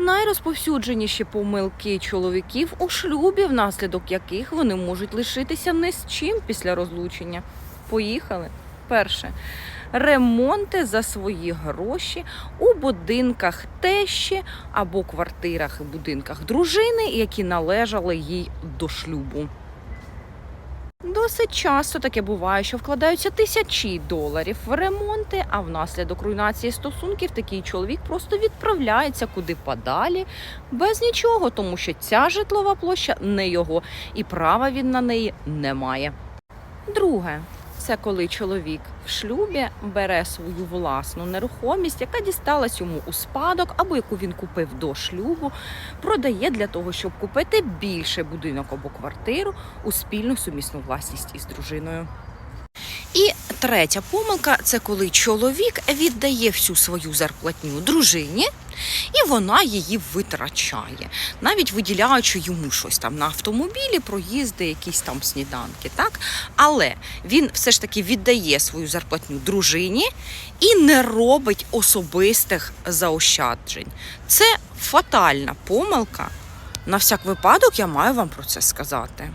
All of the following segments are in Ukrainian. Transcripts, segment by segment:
Найрозповсюдженіші помилки чоловіків у шлюбі, внаслідок яких вони можуть лишитися не з чим після розлучення. Поїхали. Перше. Ремонти за свої гроші у будинках тещі або квартирах і будинках дружини, які належали їй до шлюбу. Досить часто таке буває, що вкладаються тисячі доларів в ремонти, а внаслідок руйнації стосунків такий чоловік просто відправляється куди подалі без нічого, тому що ця житлова площа не його, і права він на неї не має. Друге, це коли чоловік в шлюбі бере свою власну нерухомість, яка дісталась йому у спадок або яку він купив до шлюбу, продає для того, щоб купити більше будинок або квартиру у спільну сумісну власність із дружиною. І третя помилка це коли чоловік віддає всю свою зарплатню дружині, і вона її витрачає, навіть виділяючи йому щось там на автомобілі, проїзди, якісь там сніданки. Так? Але він все ж таки віддає свою зарплатню дружині і не робить особистих заощаджень. Це фатальна помилка. На всяк випадок я маю вам про це сказати.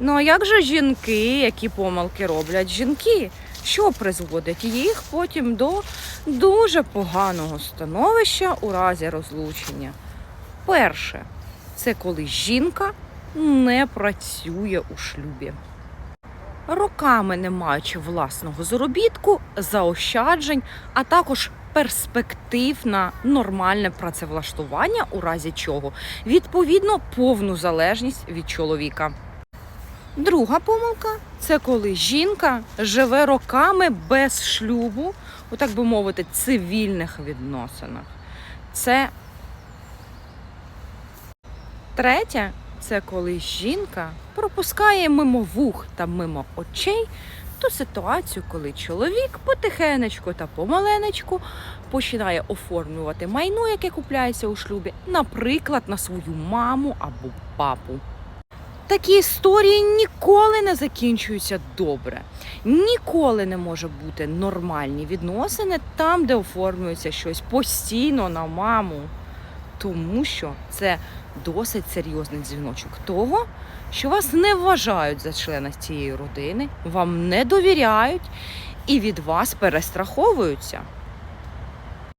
Ну а як же жінки, які помилки роблять жінки? Що призводить їх потім до дуже поганого становища у разі розлучення? Перше, це коли жінка не працює у шлюбі. Роками не маючи власного заробітку, заощаджень, а також перспектив на нормальне працевлаштування, у разі чого відповідно повну залежність від чоловіка. Друга помилка це коли жінка живе роками без шлюбу, у так би мовити, цивільних відносинах. Це третє це коли жінка пропускає мимо вух та мимо очей ту ситуацію, коли чоловік потихенечку та помаленечку починає оформлювати майно, яке купляється у шлюбі, наприклад, на свою маму або папу. Такі історії ніколи не закінчуються добре. Ніколи не може бути нормальні відносини там, де оформлюється щось постійно на маму. Тому що це досить серйозний дзвіночок того, що вас не вважають за члена цієї родини, вам не довіряють і від вас перестраховуються.